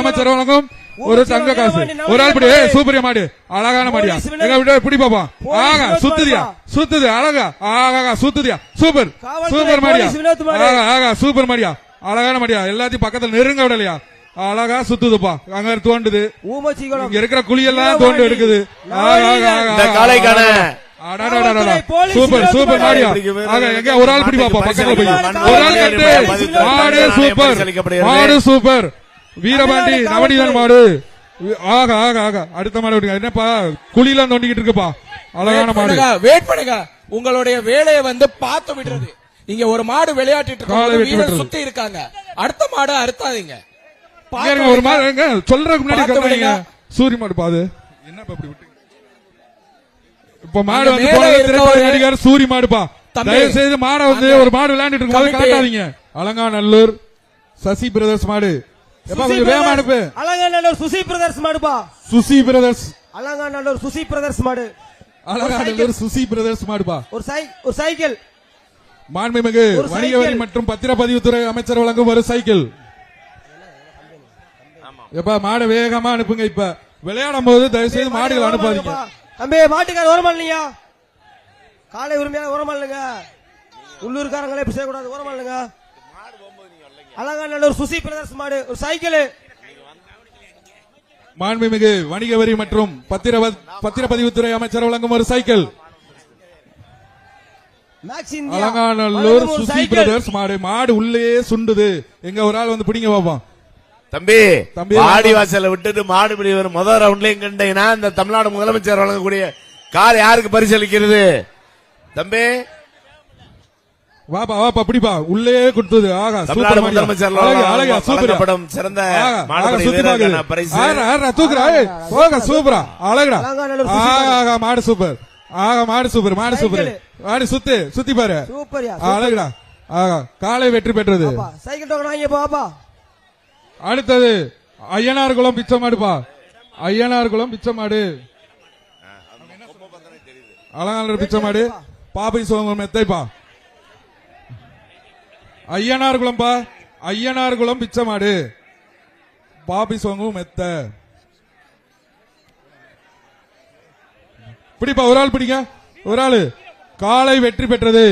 அமைச்சர் வழங்கும் ஒரு தங்க காசு. ஒரு ஆள் பிடி. ஏய், சூப்பரியா மாடு. அழகான மாடியா? எங்க விட பிடி பாப்பா. ஆகா சுத்துதியா? சுத்துது அழகா. ஆகா சுத்துதியா? சூப்பர். சூப்பர் மாடியா? ஆகா ஆகா சூப்பர் மாடியா? அழகான மாடியா? எல்லாத்தையும் பக்கத்துல நெருங்க விடலையா? அழகா சுத்துதுப்பா. அங்க தோண்டுது. இருக்கிற குழியெல்லாம் தோண்டு எடுக்குது. ஆகா சூப்பர் சூப்பர் ஆக எங்க ஒரு ஆள் பிடி பாப்பா பக்கத்துல போய். ஒரு ஆள் கட்டு மாடு சூப்பர். மாடு சூப்பர். வீரபாண்டி நவநீதன் மாடு. ஆக ஆக ஆக. அடுத்த மாடு விடுங்க என்னப்பா குழியெல்லாம் தோண்டிக்கிட்டு இருக்குப்பா. அழகான மாடு. வெயிட் பண்ணுங்க. உங்களுடைய வேலையை வந்து பார்த்து விடுறது. இங்க ஒரு மாடு விளையாடிட்டு காலை இருக்காங்க. சுத்தி இருக்காங்க. அடுத்த மாடு அறுத்தாதீங்க. ஒரு மாடு சொல்றதுக்கு முன்னாடி. சூரிய மாடு பாது. என்னப்பா இப்படி விட்டு இப்ப மாடு வந்து திரைப்பட நடிகர் சூரி மாடுப்பா தயவு செய்து மாடை வந்து ஒரு மாடு விளையாண்டுட்டு கமிட்டி- காட்டாதீங்க அலங்காநல்லூர் சசி பிரதர்ஸ் மாடு. வேகமா அனுப்பு. அலங்காநல்லூர் சுசி பிரதர்ஸ் மாடுப்பா சுசி பிரதர்ஸ். அலங்காநல்லூர் சுசி பிரதர்ஸ் மாடு. அலங்காநல்லூர் சுசி பிரதர்ஸ் மாடுப்பா ஒரு சை ஒரு சைக்கிள். மாண்புமிகு வணிக. வரி மற்றும் பத்திரப்பதிவுத்துறை அமைச்சர் வழங்கும் ஒரு சைக்கிள். எப்பா மாடை வேகமா அனுப்புங்க இப்ப. விளையாடும் போது தயவு செய்து மாடுகள் அனுப்பாதீங்க. தம்பி மாட்டுக்கார ஓரமா இல்லையா? காலை உரிமையாக ஓரமா இல்லைங்க. உள்ளூர்காரங்களே இப்படி செய்யக்கூடாது ஓரமா இல்லைங்க. அலங்காநல்லூர் சுசி பிரதர்ஸ் மாடு ஒரு சைக்கிள். மாண்புமிகு வணிக வரி மற்றும் பத்திர பத்திரப்பதிவுத்துறை அமைச்சர் வழங்கும் ஒரு சைக்கிள். அலங்காநல்லூர் சுசி. பிரதர்ஸ் மாடு. மாடு உள்ளே சுண்டுது. எங்க ஒரு ஆள் வந்து பிடிங்க பாப்போம். தம்பி தம்பி, வாடி வாசல்ல விட்டுட்டு மாடு பிடி வரும். முதல் ரவுண்ட்லயும் கண்டீங்கன்னா இந்த தமிழ்நாடு முதலமைச்சர் வழங்கக்கூடிய கார் யாருக்கு பரிசளிக்கிறது? தம்பி வாப்பா வாப்பா பிடிப்பா. உள்ளே கொடுத்தது. ஆகா தமிழ்நாடு. முதலமைச்சர் அழகா, அழகா, சூப்பரா. வழங்கப்படும் சிறந்த மாடுபடி வீரருக்கான. பரிசு. தூக்குறா, போக, சூப்பரா. சுசி ஆகா, மாடு சூப்பர். ஆகா மாடு சூப்பர் மாடு சூப்பர். மாடு சுத்து சுத்தி பாரு. சூப்பர்யா அழகுடா. ஆகா காலை வெற்றி பெற்றது. பாப்பா சைக்கிள் டோக்கன் வாங்கி பாப்பா அடுத்தது ஐயனார் குளம் பிச்சை மாடுப்பா ஐயனார் குளம் பிச்சை மாடு. அலங்காநல்லூர் பிச்சை மாடு. சோமம் மெத்தைப்பா ஐயனார் குளம்பா ஐயனார் குளம் பிச்சை மாடு. பாப்பி சோங்கும் மெத்த. பிடிப்பா ஒரு ஆள் பிடிங்க. ஒரு ஆளு. காலை வெற்றி பெற்றது.